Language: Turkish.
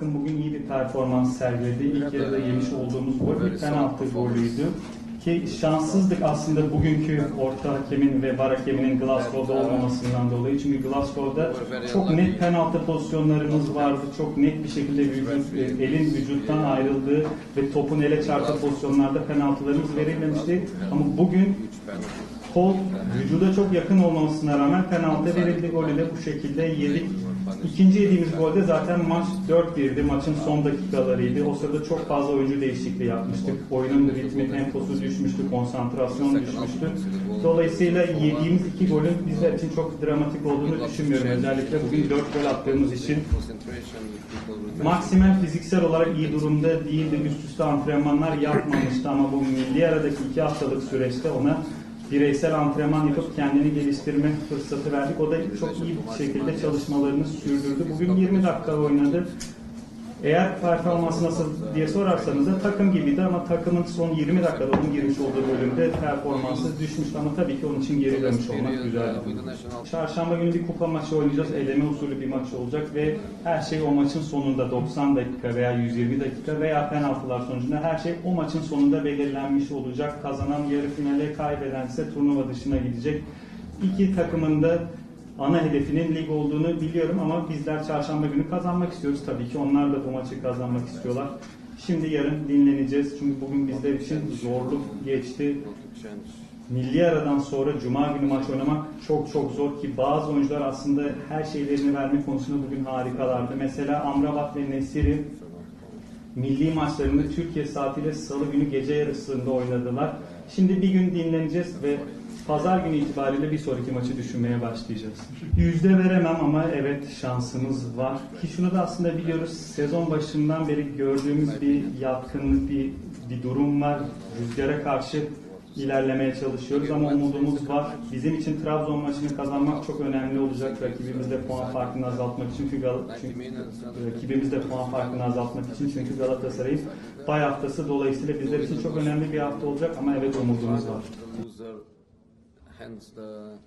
takım bugün iyi bir performans sergiledi. İlk yarıda yemiş olduğumuz gol bir penaltı golüydü. Ki şanssızdık aslında bugünkü orta hakemin ve var hakeminin Glasgow'da olmamasından dolayı. Çünkü Glasgow'da çok net penaltı pozisyonlarımız vardı. Çok net bir şekilde vücut, e, elin vücuttan ayrıldığı ve topun ele çarptığı pozisyonlarda penaltılarımız verilmemişti. Ama bugün kol vücuda çok yakın olmamasına rağmen penaltı verildi. Golü de bu şekilde yedik. İkinci yediğimiz golde zaten maç 4-1'di. Maçın son dakikalarıydı. O sırada çok fazla oyuncu değişikliği yapmıştık. Oyunun ritmi, temposu düşmüştü, konsantrasyon düşmüştü. Dolayısıyla yediğimiz iki golün bizler için çok dramatik olduğunu düşünmüyorum. Özellikle bugün 4 gol attığımız için Maksimen fiziksel olarak iyi durumda değildi. Üst üste antrenmanlar yapmamıştı ama bu milli aradaki iki haftalık süreçte ona bireysel antrenman yapıp kendini geliştirme fırsatı verdik. O da çok iyi bir şekilde çalışmalarını sürdürdü. Bugün 20 dakika oynadı. Eğer performansı nasıl diye sorarsanız da takım gibiydi ama takımın son 20 dakikada onun girmiş olduğu bölümde performansı düşmüştü ama tabii ki onun için geri dönmüş olmak güzeldi. Çarşamba günü bir kupa maçı oynayacağız. Eleme usulü bir maç olacak ve her şey o maçın sonunda 90 dakika veya 120 dakika veya penaltılar sonucunda her şey o maçın sonunda belirlenmiş olacak. Kazanan yarı finale, kaybeden ise turnuva dışına gidecek. İki takımın da ana hedefinin lig olduğunu biliyorum ama bizler çarşamba günü kazanmak istiyoruz. Tabii ki onlar da bu maçı kazanmak istiyorlar. Şimdi yarın dinleneceğiz. Çünkü bugün bizler için zorluk geçti. Milli aradan sonra Cuma günü maç oynamak çok çok zor ki bazı oyuncular aslında her şeylerini verme konusunda bugün harikalardı. Mesela Amrabat ve Nesiri milli maçlarını Türkiye saatiyle salı günü gece yarısında oynadılar. Şimdi bir gün dinleneceğiz ve pazar günü itibariyle bir sonraki maçı düşünmeye başlayacağız. Yüzde veremem ama evet şansımız var. Ki şunu da aslında biliyoruz sezon başından beri gördüğümüz bir yatkınlık, bir, bir durum var. Rüzgara karşı ilerlemeye çalışıyoruz ama umudumuz var. Bizim için Trabzon maçını kazanmak çok önemli olacak rakibimizle puan farkını azaltmak için çünkü, Gal- çünkü rakibimizle puan farkını azaltmak için çünkü Galatasaray'ın bay haftası dolayısıyla bizler için çok önemli bir hafta olacak ama evet umudumuz var. Hence the